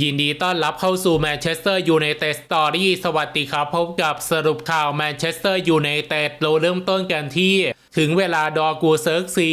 ยินดีต้อนรับเข้าสู่แมนเชสเตอร์ยูไนเต็ดสตอรี่สวัสดีครับ พบกับสรุปข่าวแมนเชสเตอร์ยูไนเต็ดเราเริ่มต้นกันที่ ถึงเวลาดอกูเซิร์กซี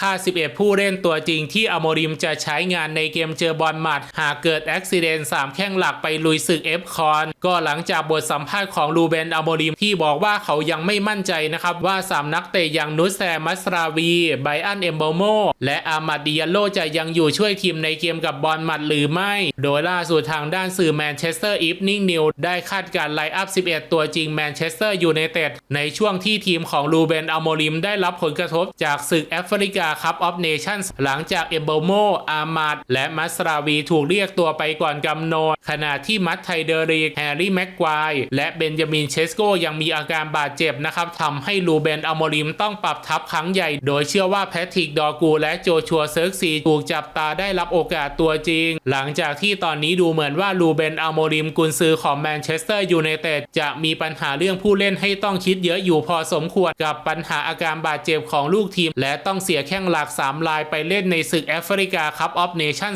ค่า 11 ผู้เล่นตัวจริงที่อโมริมจะใช้งานในเกมเจอบอลหมัด หากเกิดอุบิเหตุ3แข้งหลักไปลุยศึกเอฟคอนก็หลังจากบทสัมภาษณ์ของลูเบนอโมริมที่บอกว่าเขายังไม่มั่นใจนะครับ ว่า 3 นักเตะอย่างนุสแซมัสราวี ไบอันเอมโบโม และอามาดิยาโลจะยังอยู่ช่วยทีมในเกมกับบอลหมัดหรือไม่ โดยล่าสุดทางด้านสื่อแมนเชสเตอร์อีฟนิ่งนิวได้คาดการไลน์อัพ 11 ตัวจริงแมนเชสเตอร์ยูไนเต็ดในช่วงที่ทีมของลูเบนอโมริมได้รับผลกระทบจากศึกแอฟริกาคัพออฟเนชั่นหลังจากเอมโบโมอามาดและมัสราวีถูกเรียกตัวไปก่อนกำหนดขณะที่มัตไทเดอริกแฮร์รี่แม็กควายและเบนจามินเชสโกยังมีอาการบาดเจ็บนะครับทำให้ลูเบนอโมริมต้องปรับทัพครั้งใหญ่ โดยเชื่อว่าแพทริกดอกูและโจชัวเซิร์กซีถูกจับตาได้รับโอกาสตัวจริง หลังจากที่ตอนนี้ดูเหมือนว่าลูเบนอโมริมกุนซือของแมนเชสเตอร์ยูไนเต็ดจะมีปัญหาเรื่องผู้เล่นให้ต้องคิดเยอะอยู่พอสมควรกับปัญหาอาการบาดเจ็บของลูกทีม และต้องเสียแค่แข้งหลัก 3 ลายไปเล่นในศึกแอฟริกาคัพออฟเนชั่น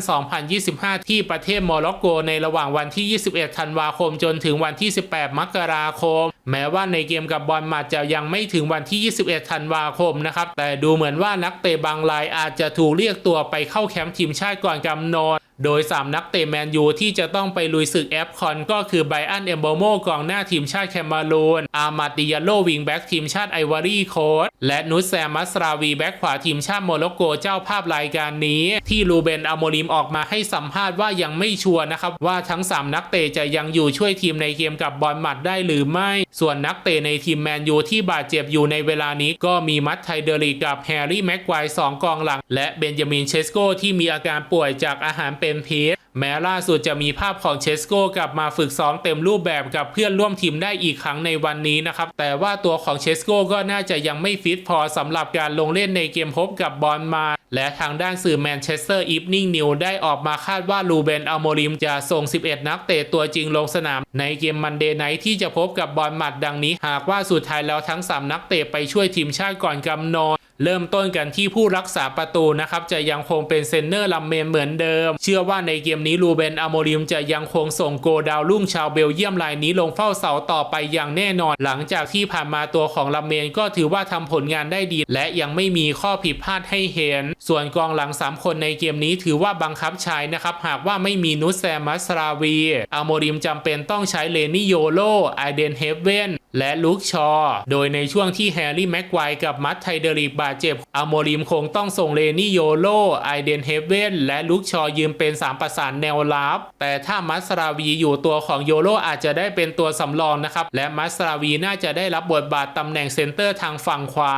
2025 ที่ประเทศโมร็อกโก ในระหว่างวันที่ 21 ธันวาคมจนถึงวันที่ 18 มกราคม แม้ว่าในเกมกับบอลมาจะยังไม่ถึงวันที่ 21 ธันวาคมนะครับ แต่ดูเหมือนว่านักเตะบางรายอาจจะถูกเรียกตัวไปเข้าแคมป์ทีมชาติก่อนกำหนด โดย 3 นักเตะแมนยูที่จะต้องไปลุยศึกแอฟคอนก็คือไบอันเอมโบโมกองหน้าทีมชาติแคมารูน อามาติยาโลวิงแบ็กทีมชาติไอวอรี่โคสและนุสแซมัสราวีแบ็กขวาทีมชาติโมร็อกโกเจ้าภาพรายการนี้ ที่ลูเบนอโมริมออกมาให้สัมภาษณ์ว่ายังไม่ชัวร์นะครับ ว่าทั้ง 3 นักเตะจะยังอยู่ช่วยทีมในเกมกับบอลหมัดได้หรือไม่ ส่วนนักเตะในทีมแมนยูที่บาดเจ็บอยู่ในเวลานี้ก็มีมัตไทเดริกกับแฮร์รี่แม็กควายสองกองหลัง และเบนจามินเชสโกที่มีอาการป่วยจากอาหารเป็นพิษแม้ล่าสุดจะมีภาพของเชสโกกลับมาฝึกซ้อมเต็มรูปแบบกับเพื่อนร่วมทีมได้อีกครั้งในวันนี้นะครับ แต่ว่าตัวของเชสโกก็น่าจะยังไม่ฟิตพอสำหรับการลงเล่นในเกมพบกับบอลมาและทางด้านสื่อแมนเชสเตอร์อีฟนิ่งนิวได้ออกมาคาดว่าลูเบนอัลโมริมจะส่ง 11 นักเตะตัวจริงลงสนาม ในเกมมันเดย์ไนท์ที่จะพบกับบอลมัดดังนี้ หากว่าสุดท้ายแล้วทั้ง 3 นักเตะไปช่วยทีมชาติก่อนกำหนด เริ่มต้นกันที่ผู้รักษาประตูนะครับจะยังคงเป็นเซนเนอร์ลัมเมนเหมือนเดิม เชื่อว่าในเกมนี้ลูเบนอโมริมจะยังคงส่งโกดาวรุ่งชาวเบลเยียมรายนี้ลงเฝ้าเสาต่อไปอย่างแน่นอน หลังจากที่ผ่านมาตัวของลัมเมนก็ถือว่าทำผลงานได้ดี และยังไม่มีข้อผิดพลาดให้เห็น ส่วนกองหลัง 3 คนในเกมนี้ถือว่าบังคับใช้นะครับหากว่าไม่มีนุสแซมัสราวีอโมริมจำเป็นต้องใช้เลนิโยโลไอเดนเฮเวน และลุคชอ โดยในช่วงที่แฮร์รี่แม็กไกวกับมัตไทเดริบาดเจ็บอโมริมคงต้องส่งเลนี่โยโลไอเดนเฮเวนและลุคชอยืมเป็น 3 ประสานแนวรับ แต่ถ้ามัสราวีอยู่ตัวของโยโลอาจจะได้เป็นตัวสำรองนะครับ และมัสราวีน่าจะได้รับบทบาทตำแหน่งเซนเตอร์ทางฝั่งขวา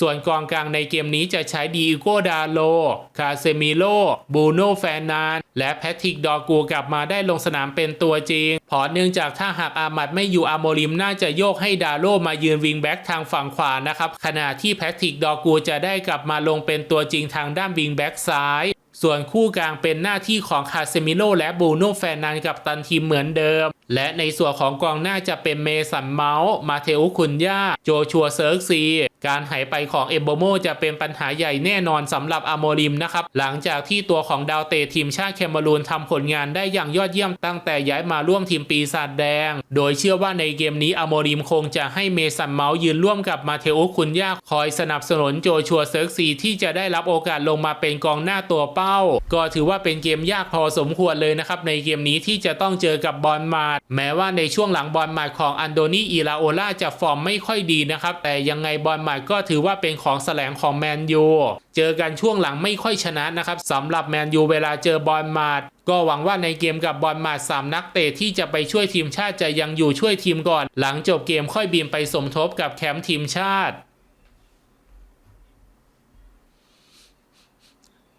ส่วนกองกลางในเกมนี้จะใช้ดีโกดาโล คาเซมิโล บูโนแฟนนาน และแพทริกดอกูกลับมาได้ลงสนามเป็นตัวจริงเพราะเนื่องจากถ้าหากอามัดไม่อยู่อาโมริมน่าจะโยกให้ดาโลมายืนวิงแบ็กทางฝั่งขวานะครับขณะที่แพทริกดอกูจะได้กลับมาลงเป็นตัวจริงทางด้านวิงแบ็กซ้ายส่วนคู่กลางเป็นหน้าที่ของคาเซมิโลและบูโนแฟนนานกับตันทีมเหมือนเดิมและในส่วนของกองหน้าจะเป็นเมสันเมาส์มาเทอุคุนย่าโจชัวเซิร์กซี การหายไปของเอมโบโมจะเป็นปัญหาใหญ่แน่นอนสำหรับอาโมริมนะครับ หลังจากที่ตัวของดาวเตะทีมชาติแคมารูนทำผลงานได้อย่างยอดเยี่ยมตั้งแต่ย้ายมาร่วมทีมปีศาจแดง โดยเชื่อว่าในเกมนี้อาโมริมคงจะให้เมสันเมาส์ยืนร่วมกับมาเทอุคุนย่าคอยสนับสนุนโจชัวเซิร์กซีที่จะได้รับโอกาสลงมาเป็นกองหน้าตัวเป้า ก็ถือว่าเป็นเกมยากพอสมควรเลยนะครับในเกมนี้ที่จะต้องเจอกับบอลมาด แม้ว่าในช่วงหลังบอลหมาดของอันโดนีอิราโอลาจะฟอร์มไม่ค่อยดีนะครับ แต่ยังไงบอลหมาดก็ถือว่าเป็นของแสลงของแมนยูเจอกันช่วงหลังไม่ค่อยชนะนะครับสำหรับแมนยูเวลาเจอบอลมาดก็หวังว่าในเกมกับบอลมาดสามนักเตะที่จะไปช่วยทีมชาติจะยังอยู่ช่วยทีมก่อน หลังจบเกมค่อยบินไปสมทบกับแคมป์ทีมชาติ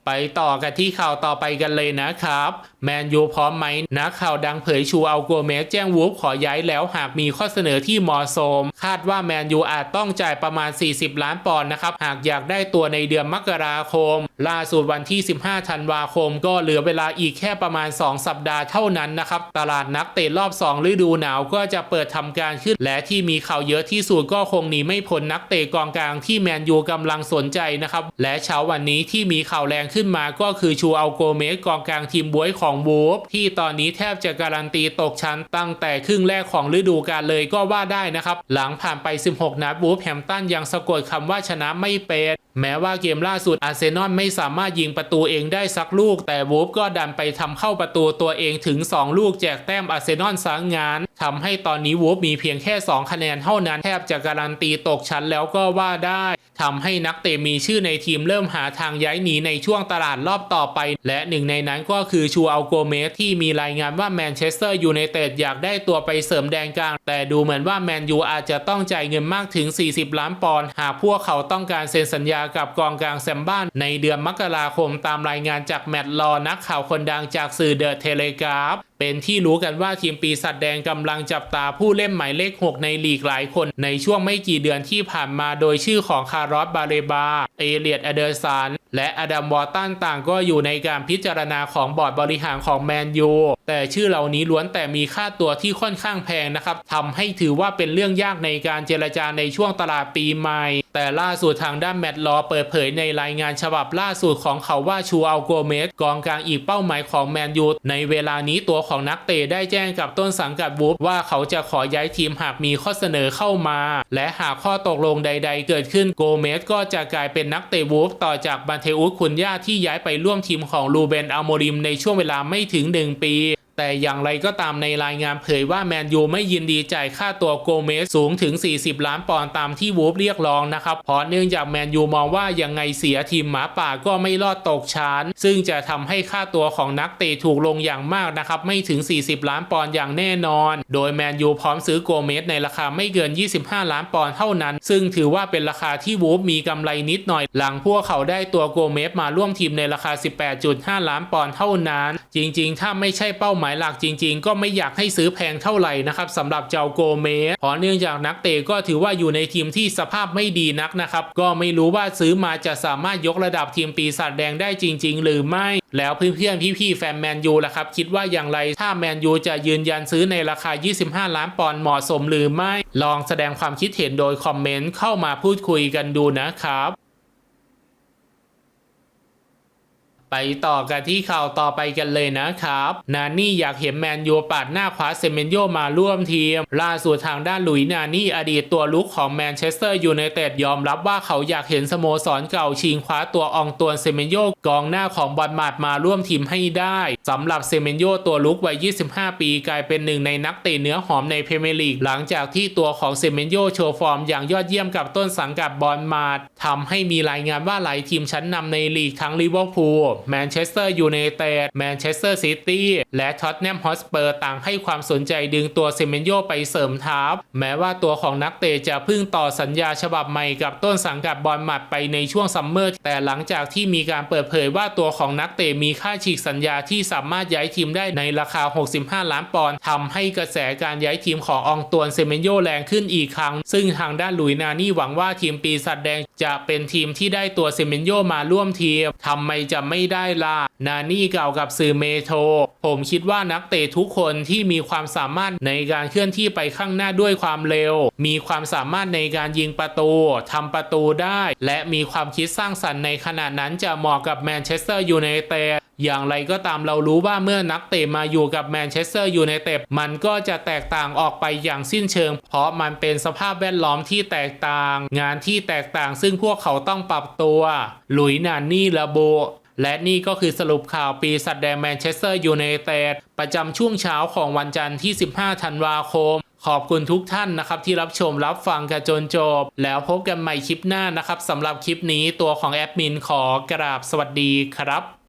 ไปต่อกันที่ข่าวต่อไปกันเลยนะครับแมนยูพร้อมไหมนักข่าวดังเผยชูเอากัวเมสแจ้งวูฟขอย้ายแล้วหากมีข้อเสนอที่เหมาะสม คาดว่าแมนยูอาจต้องจ่ายประมาณ 40 ล้านปอนด์นะครับ หากอยากได้ตัวในเดือนมกราคม ล่าสุดวันที่ 15 ธันวาคม ก็เหลือเวลาอีกแค่ประมาณ 2 สัปดาห์เท่านั้นนะครับ ตลาดนักเตะรอบ 2 ฤดูหนาวก็จะเปิดทำการขึ้น และที่มีข่าวเยอะที่สุดก็คงหนีไม่พ้นนักเตะกองกลางที่แมนยูกำลังสนใจนะครับและเช้าวันนี้ที่มีข่าวแรงขึ้นมาก็คือชูเอาโกเมสกองกลางทีมบวยของของวูฟที่ตอนนี้แทบจะการันตีตกชั้นตั้งแต่ครึ่งแรกของฤดูกาลเลยก็ว่าได้นะครับ หลังผ่านไป 16 นัดวูฟแฮมตันยังสะกดคำว่าชนะไม่เป็นแม้ว่าเกมล่าสุดอาร์เซนอลไม่สามารถยิงประตูเองได้สักลูก แต่วูฟก็ดันไปทำเข้าประตูตัวเองถึง 2 ลูกแจกแต้มอาร์เซนอลสางงานทำให้ตอนนี้วูฟมีเพียงแค่ 2 คะแนนเท่านั้นแทบจะการันตีตกชั้นแล้วก็ว่าได้ ทำให้นักเตะมีชื่อในทีมเริ่มหาทางย้ายหนีในช่วงตลาดรอบต่อไป และหนึ่งในนั้นก็คือชูอัลโกเมสที่มีรายงานว่าแมนเชสเตอร์ยูไนเต็ดอยากได้ตัวไปเสริมแดนกลาง แต่ดูเหมือนว่าแมนยูอาจจะต้องจ่ายเงินมากถึง 40 ล้านปอนด์หากพวกเขาต้องการเซ็นสัญญากับกองกลางแซมบ้าน ในเดือนมกราคมตามรายงานจากแมตต์ลอนักข่าวคนดังจากสื่อเดอะเทเลกราฟเป็นที่รู้กันว่าทีมปีศาจแดงกำลังจับตาผู้เล่นหมายเลข 6 ในลีกหลายคน ในช่วงไม่กี่เดือนที่ผ่านมาโดยชื่อของคารอสบาเรบาเอเลียดอเดอร์สัน และอดัมวอร์ตันต่างก็อยู่ในการพิจารณาของบอร์ดบริหารของแมนยูแต่ชื่อเหล่านี้ล้วนแต่มีค่าตัวที่ค่อนข้างแพงนะครับทำให้ถือว่าเป็นเรื่องยากในการเจรจาในช่วงตลาดปีใหม่ แต่ล่าสุดทางด้านแมตต์ลอเปิดเผยในรายงานฉบับล่าสุดของเขาว่าชูอัลโกเมสกองกลางอีกเป้าหมายของแมนยูในเวลานี้ตัวของนักเตะได้แจ้งกับต้นสังกัดวูฟว่าเขาจะขอย้ายทีมหากมีข้อเสนอเข้ามา และหากข้อตกลงใด ๆ เกิดขึ้นโกเมสก็จะกลายเป็นนักเตะวูฟต่อจากบันเทอุสคุนย่าที่ย้ายไปร่วมทีมของลูเบนอัลโมริมในช่วงเวลาไม่ถึง 1 ปี แต่อย่างไรก็ตามในรายงานเผยว่าแมนยูไม่ยินดีจ่ายค่าตัวโกเมสสูงถึง 40 ล้านปอนด์ตามที่วูฟเรียกร้องนะครับเพราะเนื่องจากแมนยูมองว่ายังไงเสียทีมหมาป่าก็ไม่รอดตกชั้น ซึ่งจะทำให้ค่าตัวของนักเตะถูกลงอย่างมากนะครับไม่ถึง 40 ล้านปอนด์อย่างแน่นอน โดยแมนยูพร้อมซื้อโกเมสในราคาไม่เกิน 25 ล้านปอนด์เท่านั้น ซึ่งถือว่าเป็นราคาที่วูฟมีกำไรนิดหน่อย หลังพวกเขาได้ตัวโกเมสมาร่วมทีมในราคา 18.5 ล้านปอนด์เท่านั้น จริง ๆ ถ้าไม่ใช่เป้าหมายหลักจริง ๆ ก็ไม่อยากให้ซื้อแพงเท่าไหร่นะครับสำหรับเจ้าโกเมสเพราะเนื่องจากนักเตะก็ถือว่าอยู่ในทีมที่สภาพไม่ดีนักนะครับ ก็ไม่รู้ว่าซื้อมาจะสามารถยกระดับทีมปีศาจแดงได้จริง ๆ หรือไม่ แล้วเพื่อนๆพี่ๆแฟนแมนยูล่ะครับคิดว่าอย่างไรถ้าแมนยูจะยืนยันซื้อในราคา 25 ล้านปอนด์เหมาะสมหรือไม่ ลองแสดงความคิดเห็นโดยคอมเมนต์เข้ามาพูดคุยกันดูนะครับ ไปต่อกันที่ข่าวต่อไปกันเลยนะครับ นานี่อยากเห็นแมนยูปาดหน้าคว้าเซเมนโยมาร่วมทีม ล่าสุดทางด้านลุยนานี่อดีตตัวลุกของแมนเชสเตอร์ยูไนเต็ดยอมรับว่าเขาอยากเห็นสโมสรเก่าชิงคว้าตัวอองตวนเซเมนโยกองหน้าของบอลมาดมาร่วมทีมให้ได้สำหรับเซเมนโยตัวลุกวัย 25 ปีกลายเป็นหนึ่งในนักเตะเนื้อหอมในพรีเมียร์ลีกหลังจากที่ตัวของเซเมนโยโชว์ฟอร์มอย่างยอดเยี่ยมกับต้นสังกัดบอลมาดทำให้มีรายงานว่าหลายทีมชั้นนำในลีกทั้งลิเวอร์พูลแมนเชสเตอร์ยูไนเต็ดแมนเชสเตอร์ซิตี้และท็อตแนมฮอสเปอร์ต่างให้ความสนใจดึงตัวเซเมนโยไปเสริมทัพแม้ว่าตัวของนักเตะจะเพิ่งต่อสัญญาฉบับใหม่กับต้นสังกัดบอลหมัดไปในช่วงซัมเมอร์แต่หลังจากที่มีการเปิดเผยว่าตัวของนักเตะมีค่าฉีกสัญญาที่สามารถย้ายทีมได้ในราคา 65 ล้านปอนด์ทำให้กระแสการย้ายทีมขององตวนเซเมนโยแรงขึ้นอีกครั้ง ซึ่งทางด้านลุยนานี่หวังว่าทีมปีศาจแดง จะเป็นทีมที่ได้ตัวเซเมนโยมาร่วมทีมทำไมจะไม่ได้ล่ะนานี่กล่าวกับสื่อเมโทรผมคิดว่านักเตะทุกคนที่มีความสามารถในการเคลื่อนที่ไปข้างหน้าด้วยความเร็ว มีความสามารถในการยิงประตูทำประตูได้ และมีความคิดสร้างสรรค์ในขณะนั้นจะเหมาะกับแมนเชสเตอร์ยูไนเต็ด อย่างไรก็ตามเรารู้ว่าเมื่อนักเตะมาอยู่กับแมนเชสเตอร์ยูไนเต็ดมันก็จะแตกต่างออกไปอย่างสิ้นเชิง เพราะมันเป็นสภาพแวดล้อมที่แตกต่าง งานที่แตกต่างซึ่งพวกเขาต้องปรับตัว หลุยนานนี่ระบุและนี่ก็คือสรุปข่าวปีสัตว์แดงแมนเชสเตอร์ยูไนเต็ดประจำช่วงเช้าของวันจันทร์ที่ 15 ธันวาคม ขอบคุณทุกท่านนะครับที่รับชมรับฟังกันจนจบ แล้วพบกันใหม่คลิปหน้านะครับสำหรับคลิปนี้ตัวของแอดมินขอกราบสวัสดีครับ